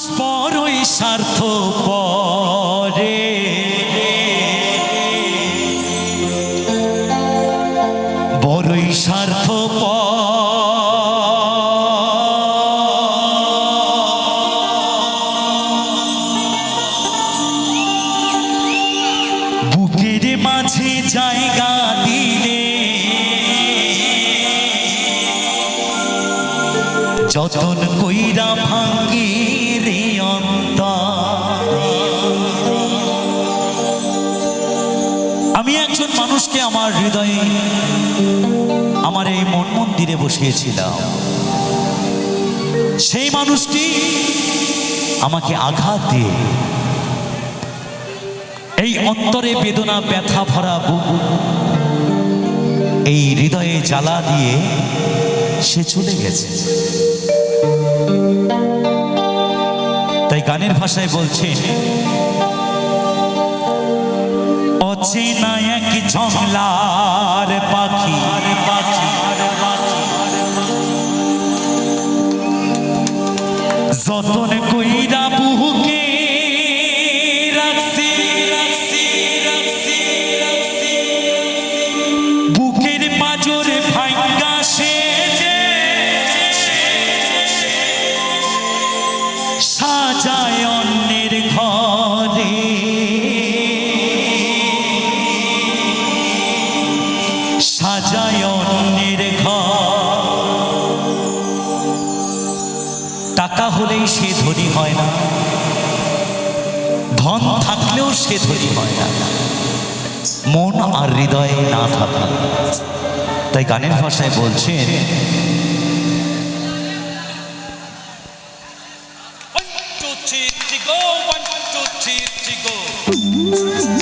মানুষ বড়ই স্বার্থ পরে বড়ই স্বার্থ বুকের মাঝে জায়গা দিলে যতন কইরা ভাঙ্গি আমার এই মন মন্দিরে বসিয়েছিলাম। সেই মানুষটি আমাকে আঘাত দিয়ে এই অন্তরে বেদনা, ব্যথা ভরা বুক, এই হৃদয়ে জ্বালা দিয়ে সে চলে গেছে। তাই গানের ভাষায় বলছে, অচেনা এক পাখি পাখি টাকা হলেই সে ধনী হয় না। ধন থাকলেও সে ধনী হয় না। মন আর হৃদয়ে না থাকা। তাই গানের ভাষায় বলছেন three, go.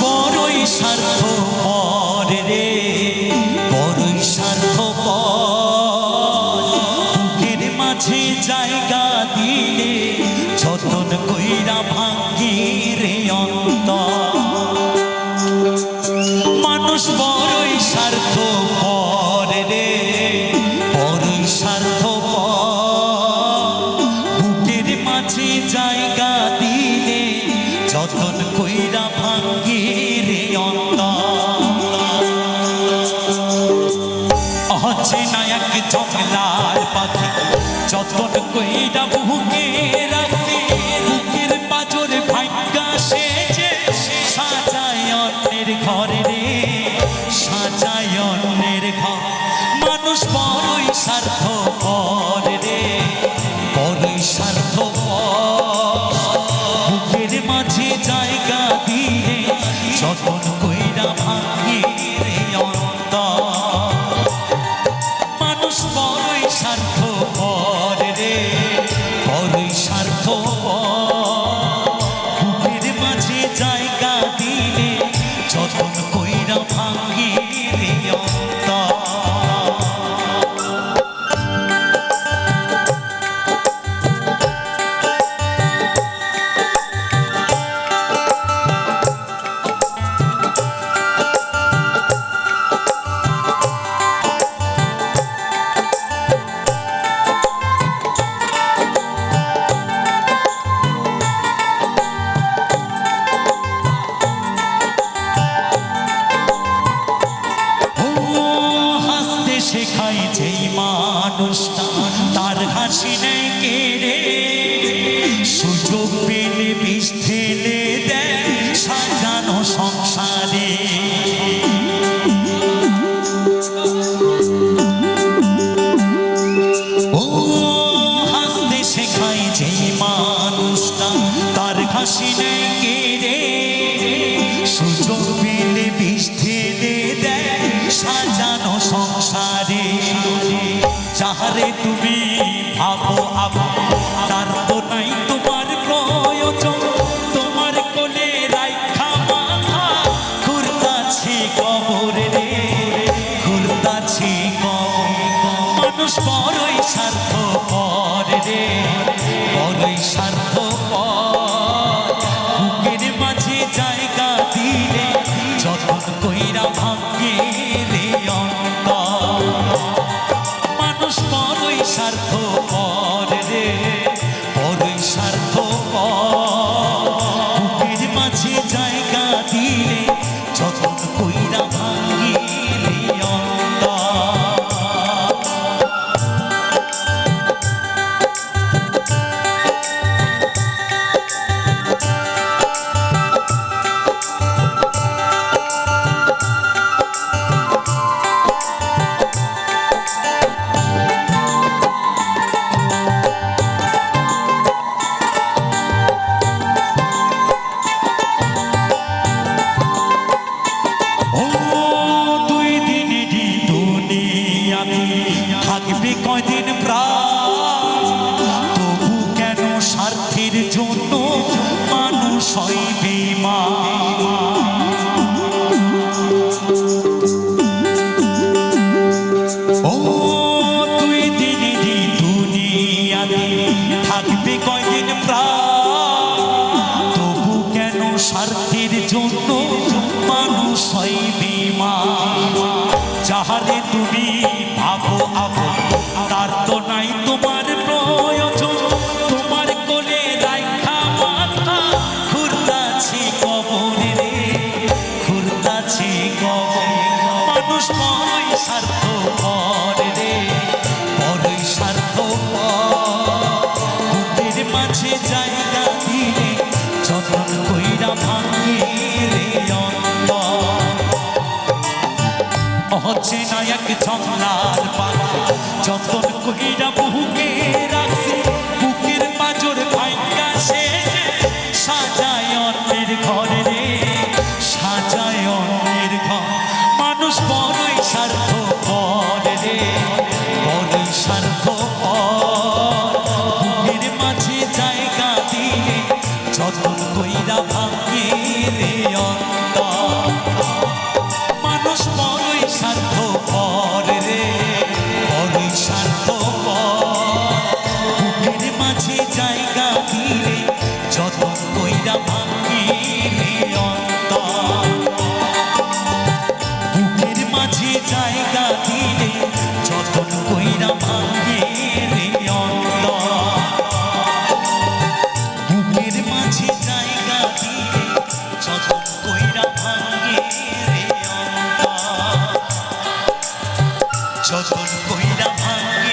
বড়ই স্বার্থ রে বড়ই স্বার্থ বুকের মাঝে জায়গা দিলে যতন কইরা ভাঙ্গি রে অন্ত জংলার পাখি। যতন কইরা বুকে রাখি বুকের পাজরে ভাগ্যা সেজে সাজায় অন্যের ঘরে মানুষটা যাহারে তুমি ভাবো আবো ছয় বিমা। ও, তুই দিদি দুনিয়াতে থাকবি কয়দিন প্রাণ তবু কেন স্বার্থের জন্য মানুষ হয় চেনা এক ঝর্ণার পাখি যতন কহিরা জায়গা দিলে যতন কইরা ভাঙে রে অন্ত বুকের মাঝে জায়গা দিলে যতন কইরা ভাঙে রে অন্ত যতন কইরা ভাঙে